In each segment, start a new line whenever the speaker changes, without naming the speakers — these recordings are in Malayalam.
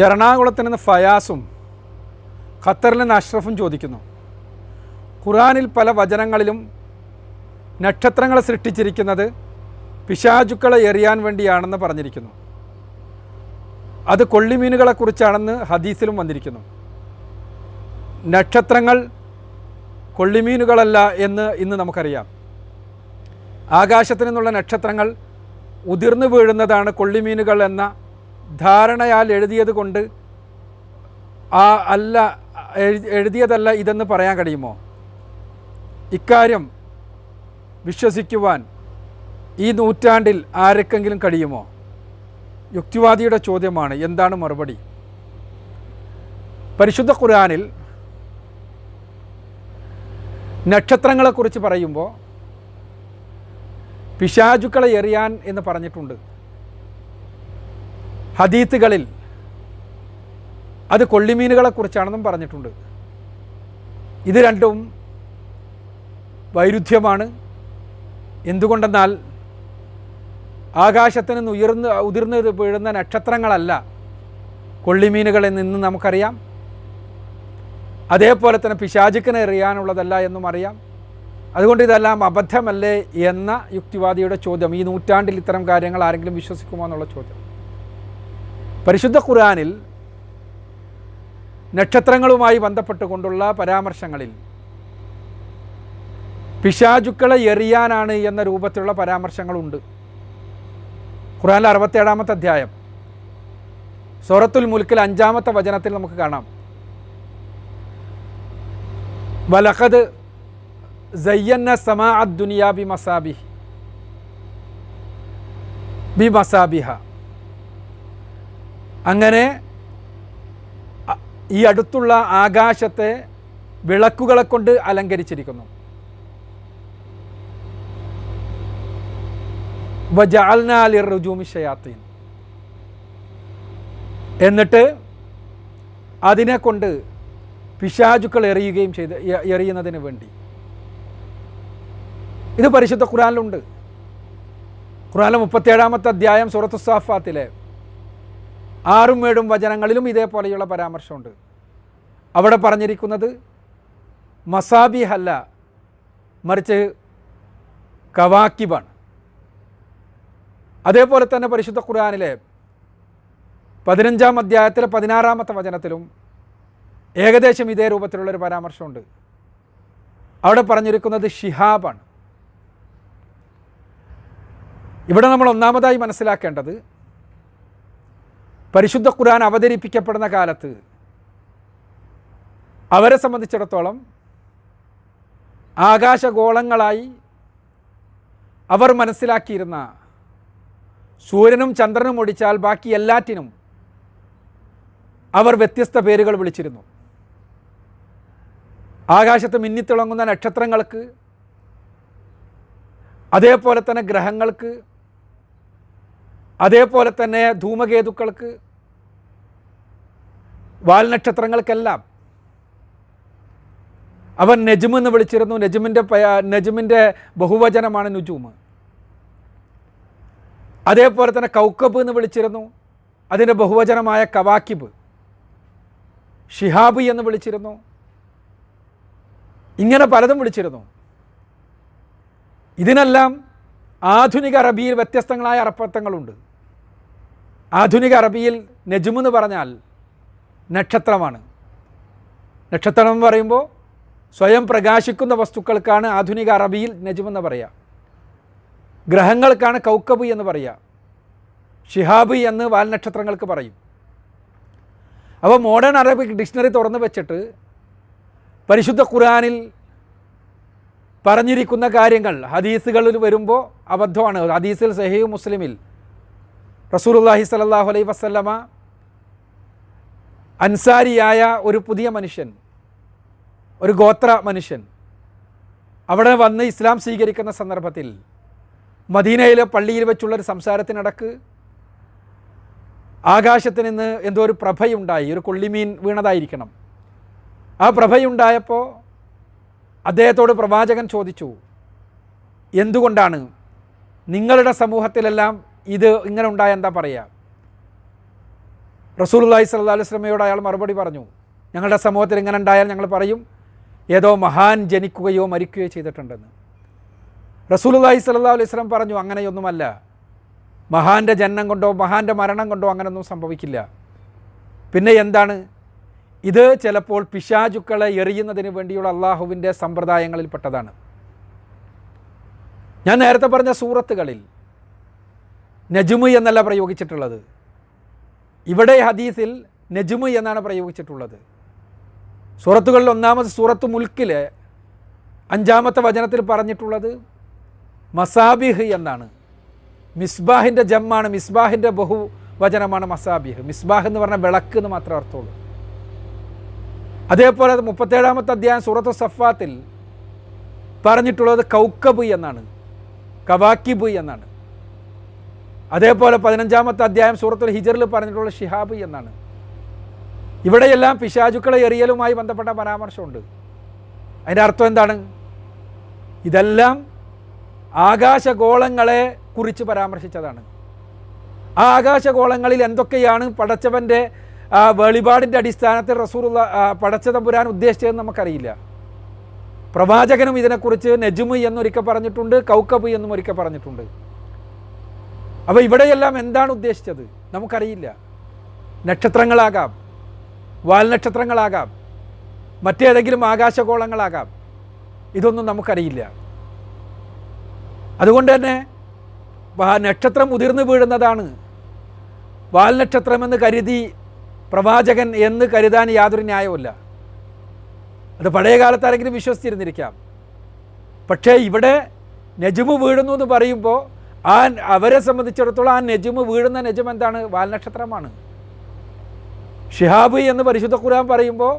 എറണാകുളത്ത് നിന്ന് ഫയാസും ഖത്തറിൽ നിന്ന് അഷ്റഫും ചോദിക്കുന്നു. ഖുറാനിൽ പല വചനങ്ങളിലും നക്ഷത്രങ്ങളെ സൃഷ്ടിച്ചിരിക്കുന്നത് പിശാചുക്കളെ എറിയാൻ വേണ്ടിയാണെന്ന് പറഞ്ഞിരിക്കുന്നു. അത് കൊള്ളിമീനുകളെക്കുറിച്ചാണെന്ന് ഹദീസിലും വന്നിരിക്കുന്നു. നക്ഷത്രങ്ങൾ കൊള്ളിമീനുകളല്ല എന്ന് ഇന്ന് നമുക്കറിയാം. ആകാശത്തു നിന്നുള്ള നക്ഷത്രങ്ങൾ ഉതിർന്നു വീഴുന്നതാണ് കൊള്ളിമീനുകൾ എന്ന ധാരണയാൽ എഴുതിയത് കൊണ്ട് ആ അല്ല എഴുതിയതല്ല ഇതെന്ന് പറയാൻ കഴിയുമോ? ഇക്കാര്യം വിശ്വസിക്കുവാൻ ഈ നൂറ്റാണ്ടിൽ ആർക്കെങ്കിലും കഴിയുമോ? യുക്തിവാദിയുടെ ചോദ്യമാണ് എന്താണ് മറുപടി? പരിശുദ്ധ ഖുർആാനിൽ നക്ഷത്രങ്ങളെക്കുറിച്ച് പറയുമ്പോൾ പിശാചുക്കളെ എറിയാൻ എന്ന് പറഞ്ഞിട്ടുണ്ട്. ഹദീത്തുകളിൽ അത് കൊള്ളിമീനുകളെക്കുറിച്ചാണെന്നും പറഞ്ഞിട്ടുണ്ട്. ഇത് രണ്ടും വൈരുദ്ധ്യമാണ്. എന്തുകൊണ്ടെന്നാൽ ആകാശത്തിന് നിന്ന് ഉയർന്ന് ഉതിർന്ന് വീഴുന്ന നക്ഷത്രങ്ങളല്ല കൊള്ളിമീനുകളിൽ നിന്ന് നമുക്കറിയാം. അതേപോലെ തന്നെ പിശാചുക്കിനെ എറിയാനുള്ളതല്ല എന്നും അറിയാം. അതുകൊണ്ട് ഇതെല്ലാം അബദ്ധമല്ലേ എന്ന യുക്തിവാദിയുടെ ചോദ്യം. ഈ നൂറ്റാണ്ടിൽ ഇത്തരം കാര്യങ്ങൾ ആരെങ്കിലും വിശ്വസിക്കുമോ എന്നുള്ള ചോദ്യം. പരിശുദ്ധ ഖുർആാനിൽ നക്ഷത്രങ്ങളുമായി ബന്ധപ്പെട്ടുകൊണ്ടുള്ള പരാമർശങ്ങളിൽ പിശാചുക്കളെ എറിയാനാണ് എന്ന രൂപത്തിലുള്ള പരാമർശങ്ങളുണ്ട്. ഖുർആനിലെ അറുപത്തേഴാമത്തെ അധ്യായം സൂറത്തുൽ മുൽക്കിൽ അഞ്ചാമത്തെ വചനത്തിൽ നമുക്ക് കാണാം. വലഹദ് സയ്യന്ന സമാ അദ്ദുനിയ ബി മസാബിഹി ബി മസാബിഹ. അങ്ങനെ ഈ അടുത്തുള്ള ആകാശത്തെ വിളക്കുകളെ കൊണ്ട് അലങ്കരിച്ചിരിക്കുന്നു എന്നിട്ട് അതിനെ കൊണ്ട് പിശാചുക്കൾ എറിയുകയും ചെയ്ത് എറിയുന്നതിന് വേണ്ടി. ഇത് പരിശുദ്ധ ഖുറാനിലുണ്ട് ഖുറാനിലെ മുപ്പത്തേഴാമത്തെ അധ്യായം സൂറത്തു സാഫാത്തിലെ ആറും ഏഴും വചനങ്ങളിലും ഇതേപോലെയുള്ള പരാമർശമുണ്ട്. അവിടെ പറഞ്ഞിരിക്കുന്നത് മസാബിഹല്ല മറിച്ച് കവാക്കിബാണ്. അതേപോലെ തന്നെ പരിശുദ്ധ ഖുർആാനിലെ പതിനഞ്ചാം അധ്യായത്തിലെ പതിനാറാമത്തെ വചനത്തിലും ഏകദേശം ഇതേ രൂപത്തിലുള്ളൊരു പരാമർശമുണ്ട്. അവിടെ പറഞ്ഞിരിക്കുന്നത് ഷിഹാബാണ്. ഇവിടെ നമ്മൾ ഒന്നാമതായി മനസ്സിലാക്കേണ്ടത് പരിശുദ്ധ ഖുർആൻ അവതരിപ്പിക്കപ്പെടുന്ന കാലത്ത് അവരെ സംബന്ധിച്ചിടത്തോളം ആകാശഗോളങ്ങളായി അവർ മനസ്സിലാക്കിയിരുന്ന സൂര്യനും ചന്ദ്രനും ഒടിച്ചാൽ ബാക്കി എല്ലാറ്റിനും അവർ വ്യത്യസ്ത പേരുകൾ വിളിച്ചിരുന്നു. ആകാശത്ത് മിന്നിത്തിളങ്ങുന്ന നക്ഷത്രങ്ങൾക്ക് അതേപോലെ തന്നെ ഗ്രഹങ്ങൾക്ക് അതേപോലെ തന്നെ ധൂമകേതുക്കൾക്ക് വാൽനക്ഷത്രങ്ങൾക്കെല്ലാം. അവൻ നജും എന്ന് വിളിച്ചിരുന്നു. നജുമിന്റെ നജുമിന്റെ ബഹുവചനമാണ് നുജൂമ്. അതേപോലെ തന്നെ കൗക്കബ് എന്ന് വിളിച്ചിരുന്നു. അതിന്റെ ബഹുവചനമായ കവാക്കിബ്. ഷിഹാബ് എന്ന് വിളിച്ചിരുന്നു. ഇങ്ങനെ പലതും വിളിച്ചിരുന്നു. ഇതിനെല്ലാം ആധുനിക അറബിയിൽ വ്യത്യസ്തങ്ങളായ അർത്ഥങ്ങളുണ്ട് ആധുനിക അറബിയിൽ നജുമെന്ന് പറഞ്ഞാൽ നക്ഷത്രമാണ്. നക്ഷത്രം എന്ന് പറയുമ്പോൾ സ്വയം പ്രകാശിക്കുന്ന വസ്തുക്കൾക്കാണ് ആധുനിക അറബിയിൽ നജുമെന്ന് പറയുക ഗ്രഹങ്ങൾക്കാണ് കൗക്കബ് എന്ന് പറയുക ഷിഹാബ് എന്ന് വാൽനക്ഷത്രങ്ങൾക്ക് പറയും. അപ്പോൾ മോഡേൺ അറബിക് ഡിക്ഷണറി തുറന്നു വെച്ചിട്ട് പരിശുദ്ധ ഖുർആനിൽ പറഞ്ഞിരിക്കുന്ന കാര്യങ്ങൾ ഹദീസുകളിൽ വരുമ്പോൾ അബദ്ധമാണ്. ഹദീസിൽ സഹീവ് മുസ്ലിമിൽ റസൂലുള്ളാഹി സലാഹു അലൈ വസല്ലമ അൻസാരിയായ ഒരു പുതിയ മനുഷ്യൻ ഒരു ഗോത്ര മനുഷ്യൻ അവിടെ വന്ന് ഇസ്ലാം സ്വീകരിക്കുന്ന സന്ദർഭത്തിൽ മദീനയിലെ പള്ളിയിൽ വെച്ചുള്ള ഒരു സംസാരത്തിനടക്ക് ആകാശത്ത് നിന്ന് എന്തോ ഒരു പ്രഭയുണ്ടായി ഒരു കൊള്ളിമീൻ വീണതായിരിക്കണം. ആ പ്രഭയുണ്ടായപ്പോൾ അദ്ദേഹത്തോട് പ്രവാചകൻ ചോദിച്ചു എന്തുകൊണ്ടാണ് നിങ്ങളുടെ സമൂഹത്തിലെല്ലാം ഇത് ഇങ്ങനെ ഉണ്ടായ എന്താ പറയുക റസൂലുള്ളാഹി സല്ലാ അലൈഹി വസല്ലമയോട് അയാൾ മറുപടി പറഞ്ഞു. ഞങ്ങളുടെ സമൂഹത്തിൽ ഇങ്ങനെ ഉണ്ടായാൽ ഞങ്ങൾ പറയും ഏതോ മഹാൻ ജനിക്കുകയോ മരിക്കുകയോ ചെയ്തിട്ടുണ്ടെന്ന്. റസൂലുള്ളാഹി സല്ലാ അലൈഹി വസല്ലം പറഞ്ഞു അങ്ങനെയൊന്നുമല്ല. മഹാന്റെ ജനനം കൊണ്ടോ മഹാന്റെ മരണം കൊണ്ടോ അങ്ങനെയൊന്നും സംഭവിക്കില്ല. പിന്നെ എന്താണ്? ഇത് ചിലപ്പോൾ പിശാചുക്കളെ എറിയുന്നതിന് വേണ്ടിയുള്ള അള്ളാഹുവിന്റെ സമ്പ്രദായങ്ങളിൽപ്പെട്ടതാണ് ഞാൻ നേരത്തെ പറഞ്ഞ സൂറത്തുകളിൽ നജുമ് എന്നല്ല പ്രയോഗിച്ചിട്ടുള്ളത്. ഇവിടെ ഹദീസിൽ നജുമു എന്നാണ് പ്രയോഗിച്ചിട്ടുള്ളത്. സൂറത്തുകളിൽ ഒന്നാമത് സൂറത്ത് മുൽക്കിലെ അഞ്ചാമത്തെ വചനത്തിൽ പറഞ്ഞിട്ടുള്ളത് മസാബിഹ് എന്നാണ്. മിസ്ബാഹിന്റെ ജമ്മാണ് മിസ്ബാഹിന്റെ ബഹു വചനമാണ് മസാബിഹ്. മിസ്ബാഹ് എന്ന് പറഞ്ഞാൽ വിളക്ക് എന്ന് മാത്രമേ അർത്ഥമുള്ളൂ. അതേപോലെ മുപ്പത്തേഴാമത്തെ അധ്യായം സൂറത്ത് സഫാത്തിൽ പറഞ്ഞിട്ടുള്ളത് കൗക്കബ് എന്നാണ്. കവാക്കിബ് എന്നാണ്. അതേപോലെ പതിനഞ്ചാമത്തെ അധ്യായം സൂറത്തുൽ ഹിജറിൽ പറഞ്ഞിട്ടുള്ള ഷിഹാബ് എന്നാണ്. ഇവിടെയെല്ലാം പിശാചുക്കളെ എറിയലുമായി ബന്ധപ്പെട്ട പരാമർശമുണ്ട്. അതിന്റെ അർത്ഥം എന്താണ്? ഇതെല്ലാം ആകാശഗോളങ്ങളെ കുറിച്ച് പരാമർശിച്ചതാണ്. ആ ആകാശഗോളങ്ങളിൽ എന്തൊക്കെയാണ് പടച്ചവന്റെ വെളിപാടിന്റെ അടിസ്ഥാനത്തിൽ റസൂറുള്ള പടച്ച തമ്പുരാൻ ഉദ്ദേശിച്ചതെന്ന് നമുക്കറിയില്ല. പ്രവാചകനും ഇതിനെക്കുറിച്ച് നജുമു എന്നൊരിക്കൽ പറഞ്ഞിട്ടുണ്ട് കൗക്കബ് എന്നും ഒരിക്കൽ പറഞ്ഞിട്ടുണ്ട്. അപ്പോൾ ഇവിടെയെല്ലാം എന്താണ് ഉദ്ദേശിച്ചത്? നമുക്കറിയില്ല. നക്ഷത്രങ്ങളാകാം വാൽനക്ഷത്രങ്ങളാകാം മറ്റേതെങ്കിലും ആകാശഗോളങ്ങളാകാം. ഇതൊന്നും നമുക്കറിയില്ല. അതുകൊണ്ട് തന്നെ നക്ഷത്രം ഉതിർന്നു വീഴുന്നതാണ്. വാൽനക്ഷത്രമെന്ന് കരുതി പ്രവാചകൻ എന്ന് കരുതാൻ യാതൊരു ന്യായവുമില്ല. അത് പഴയ കാലത്താരെങ്കിലും വിശ്വസിച്ചിരുന്നിരിക്കാം. പക്ഷേ ഇവിടെ നജുമു വീഴുന്നു എന്ന് പറയുമ്പോൾ ആ അവരെ സംബന്ധിച്ചിടത്തോളം ആ നെജുമ് വീഴുന്ന നെജും എന്താണ്? വാൽനക്ഷത്രമാണ്. ഷിഹാബ് എന്ന് പരിശുദ്ധ ഖുർആൻ പറയുമ്പോൾ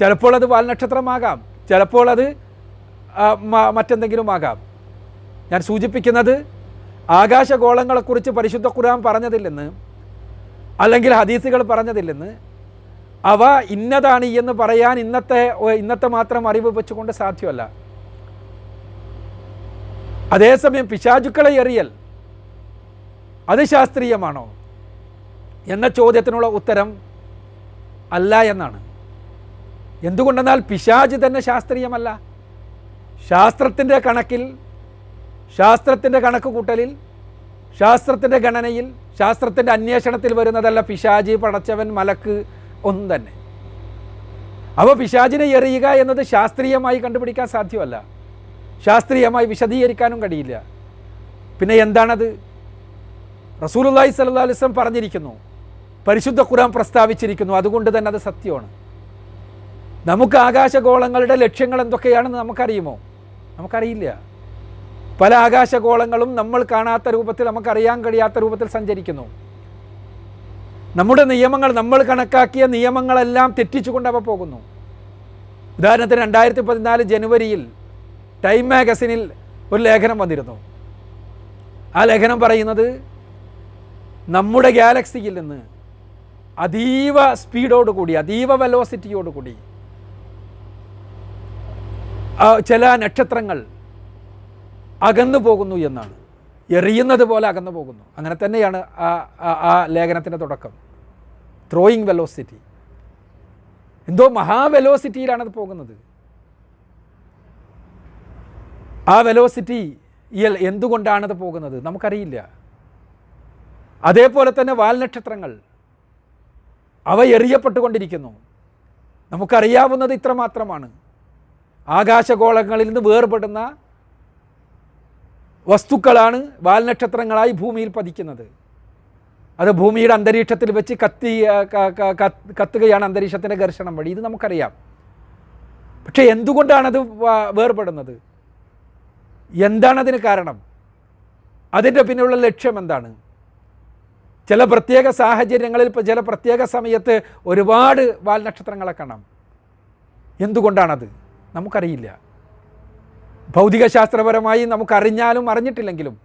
ചിലപ്പോൾ അത് വാൽനക്ഷത്രമാകാം. ചിലപ്പോൾ അത് മറ്റെന്തെങ്കിലും ആകാം ഞാൻ സൂചിപ്പിക്കുന്നത് ആകാശഗോളങ്ങളെക്കുറിച്ച് പരിശുദ്ധ ഖുർആൻ പറഞ്ഞതില്ലെന്ന് അല്ലെങ്കിൽ ഹദീസുകൾ പറഞ്ഞതില്ലെന്ന് അവ ഇന്നതാണ് എന്ന് പറയാൻ ഇന്നത്തെ ഇന്നത്തെ മാത്രം അറിവ് വെച്ചുകൊണ്ട് സാധ്യമല്ല. അതേസമയം പിശാചുക്കളെ എറിയൽ അത് ശാസ്ത്രീയമാണോ? എന്ന ചോദ്യത്തിനുള്ള ഉത്തരം അല്ല എന്നാണ്. എന്തുകൊണ്ടെന്നാൽ പിശാജ് തന്നെ ശാസ്ത്രീയമല്ല. ശാസ്ത്രത്തിന്റെ കണക്കിൽ ശാസ്ത്രത്തിന്റെ കണക്ക് കൂട്ടലിൽ ശാസ്ത്രത്തിന്റെ ഗണനയിൽ ശാസ്ത്രത്തിന്റെ അന്വേഷണത്തിൽ വരുന്നതല്ല പിശാജ് പടച്ചവൻ മലക്ക് ഒന്നും തന്നെ. അപ്പോൾ പിശാജിനെ എറിയുക എന്നത് ശാസ്ത്രീയമായി കണ്ടുപിടിക്കാൻ സാധ്യമല്ല. ശാസ്ത്രീയമായി വിശദീകരിക്കാനും കഴിയില്ല. പിന്നെ എന്താണത്? റസൂലുള്ളാഹി സ്വല്ലല്ലാഹു അലൈഹി വസല്ലം പറഞ്ഞിരിക്കുന്നു. പരിശുദ്ധ ഖുർആൻ പ്രസ്താവിച്ചിരിക്കുന്നു. അതുകൊണ്ട് തന്നെ അത് സത്യമാണ്. നമുക്ക് ആകാശഗോളങ്ങളുടെ ലക്ഷ്യങ്ങൾ എന്തൊക്കെയാണെന്ന് നമുക്കറിയുമോ? നമുക്കറിയില്ല. പല ആകാശഗോളങ്ങളും നമ്മൾ കാണാത്ത രൂപത്തിൽ നമുക്കറിയാൻ കഴിയാത്ത രൂപത്തിൽ സഞ്ചരിക്കുന്നു. നമ്മുടെ നിയമങ്ങൾ നമ്മൾ കണക്കാക്കിയ നിയമങ്ങളെല്ലാം തെറ്റിച്ചുകൊണ്ട് അവ പോകുന്നു. ഉദാഹരണത്തിന് രണ്ടായിരത്തി പതിനാല് ജനുവരിയിൽ ടൈം മാഗസിനിൽ ഒരു ലേഖനം വന്നിരുന്നു. ആ ലേഖനം പറയുന്നത് നമ്മുടെ ഗാലക്സിയിൽ നിന്ന് അതീവ സ്പീഡോടുകൂടി അതീവ വെലോസിറ്റിയോടുകൂടി ചില നക്ഷത്രങ്ങൾ അകന്നു പോകുന്നു എന്നാണ്. എറിയുന്നത് പോലെ അകന്നു പോകുന്നു. അങ്ങനെ തന്നെയാണ് ആ ആ- ലേഖനത്തിന്റെ തുടക്കം. ത്രോയിങ് വെലോസിറ്റി എന്തോ മഹാവെലോസിറ്റിയിലാണത് പോകുന്നത്. ആ വെലോസിറ്റി എന്തുകൊണ്ടാണത് പോകുന്നത്? നമുക്കറിയില്ല. അതേപോലെ തന്നെ വാൽനക്ഷത്രങ്ങൾ അവ എറിയപ്പെട്ടുകൊണ്ടിരിക്കുന്നു. നമുക്കറിയാവുന്നത് ഇത്ര മാത്രമാണ്. ആകാശഗോളങ്ങളിൽ നിന്ന് വേർപെടുന്ന വസ്തുക്കളാണ് വാൽനക്ഷത്രങ്ങളായി ഭൂമിയിൽ പതിക്കുന്നത്. അത് ഭൂമിയുടെ അന്തരീക്ഷത്തിൽ വെച്ച് കത്തി കത്തുകയാണ് അന്തരീക്ഷത്തിന്റെ ഘർഷണം വഴി. ഇത് നമുക്കറിയാം. പക്ഷേ എന്തുകൊണ്ടാണത് വേർപെടുന്നത്? എന്താണതിന് കാരണം? അതിന്റെ പിന്നിലുള്ള ലക്ഷ്യം എന്താണ്? ചില പ്രത്യേക സാഹചര്യങ്ങളിൽ ഇപ്പോൾ ചില പ്രത്യേക സമയത്ത് ഒരുപാട് വാൽനക്ഷത്രങ്ങളെ കാണാം. എന്തുകൊണ്ടാണത്? നമുക്കറിയില്ല. ഭൗതികശാസ്ത്രപരമായി നമുക്കറിഞ്ഞാലും അറിഞ്ഞിട്ടില്ലെങ്കിലും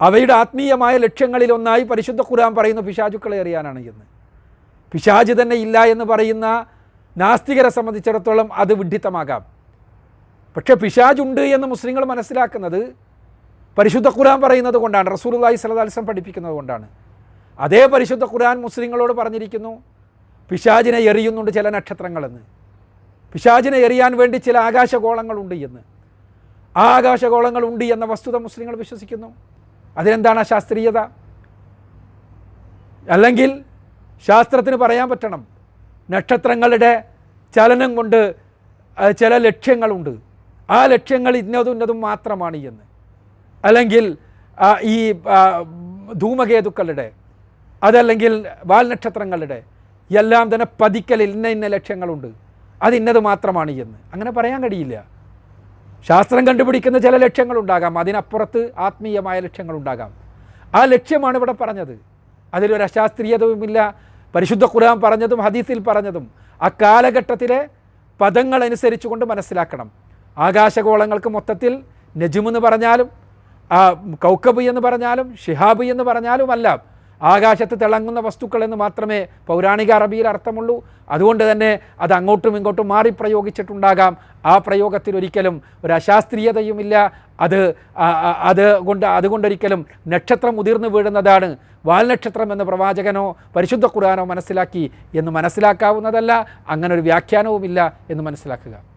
അവയുടെ ആത്മീയമായ ലക്ഷ്യങ്ങളിൽ ഒന്നായി പരിശുദ്ധ ഖുർആൻ പറയുന്നു പിശാചുക്കളെ അറിയാനാണ് എന്ന്. പിശാജ് തന്നെ ഇല്ല എന്ന് പറയുന്ന നാസ്തികരെ സംബന്ധിച്ചിടത്തോളം അത് വിഡ്ഢിത്തമാകാം. പക്ഷേ പിശാജുണ്ട് എന്ന് മുസ്ലിങ്ങൾ മനസ്സിലാക്കുന്നത് പരിശുദ്ധ ഖുരാൻ പറയുന്നത് കൊണ്ടാണ് അലൈഹി വസല്ലം പഠിപ്പിക്കുന്നത് കൊണ്ടാണ്. അതേ പരിശുദ്ധ ഖുരാൻ മുസ്ലിങ്ങളോട് പറഞ്ഞിരിക്കുന്നു പിശാജിനെ എറിയുന്നുണ്ട് ചില നക്ഷത്രങ്ങളെന്ന്. പിശാജിനെ എറിയാൻ വേണ്ടി ചില ആകാശഗോളങ്ങളുണ്ട് എന്ന്. ആ ആകാശഗോളങ്ങൾ ഉണ്ട് എന്ന വസ്തുത മുസ്ലിങ്ങൾ വിശ്വസിക്കുന്നു. അതിനെന്താണ് ആ ശാസ്ത്രീയത? അല്ലെങ്കിൽ ശാസ്ത്രത്തിന് പറയാൻ പറ്റണം നക്ഷത്രങ്ങളുടെ ചലനം കൊണ്ട് ചില ലക്ഷ്യങ്ങളുണ്ട്. ആ ലക്ഷ്യങ്ങൾ ഇന്നതും ഇന്നതും മാത്രമാണ് എന്ന് അല്ലെങ്കിൽ ഈ ധൂമകേതുക്കളുടെ അതല്ലെങ്കിൽ വാൽനക്ഷത്രങ്ങളുടെ എല്ലാം തന്നെ പതിക്കലിൽ ഇന്ന ഇന്ന ലക്ഷ്യങ്ങളുണ്ട്. അത് ഇന്നത് മാത്രമാണ് എന്ന് അങ്ങനെ പറയാൻ കഴിയില്ല. ശാസ്ത്രം കണ്ടുപിടിക്കുന്ന ചില ലക്ഷ്യങ്ങളുണ്ടാകാം. അതിനപ്പുറത്ത് ആത്മീയമായ ലക്ഷ്യങ്ങളുണ്ടാകാം. ആ ലക്ഷ്യമാണ് ഇവിടെ പറഞ്ഞത്. അതിലൊരു അശാസ്ത്രീയതയുമില്ല. പരിശുദ്ധ ഖുർആൻ പറഞ്ഞതും ഹദീസിൽ പറഞ്ഞതും. ആ കാലഘട്ടത്തിലെ പദങ്ങളനുസരിച്ചുകൊണ്ട് മനസ്സിലാക്കണം. ആകാശഗോളങ്ങൾക്ക് മൊത്തത്തിൽ നജുമെന്ന് പറഞ്ഞാലും കൗക്കബ് എന്ന് പറഞ്ഞാലും ഷിഹാബ് എന്ന് പറഞ്ഞാലും അല്ല ആകാശത്ത് തിളങ്ങുന്ന വസ്തുക്കൾ എന്ന് മാത്രമേ പൗരാണിക അറബിയിൽ അർത്ഥമുള്ളൂ. അതുകൊണ്ട് തന്നെ അത് അങ്ങോട്ടും ഇങ്ങോട്ടും മാറി പ്രയോഗിച്ചിട്ടുണ്ടാകാം. ആ പ്രയോഗത്തിൽ ഒരിക്കലും ഒരു അശാസ്ത്രീയതയുമില്ല. അത് അത് കൊണ്ട് അതുകൊണ്ടൊരിക്കലും നക്ഷത്രം ഉതിർന്നു വീഴുന്നതാണ് വാൽനക്ഷത്രം എന്ന പ്രവാചകനോ പരിശുദ്ധ ഖുർആാനോ മനസ്സിലാക്കി എന്ന് മനസ്സിലാക്കാവുന്നതല്ല. അങ്ങനെ ഒരു വ്യാഖ്യാനവുമില്ല എന്ന് മനസ്സിലാക്കുക.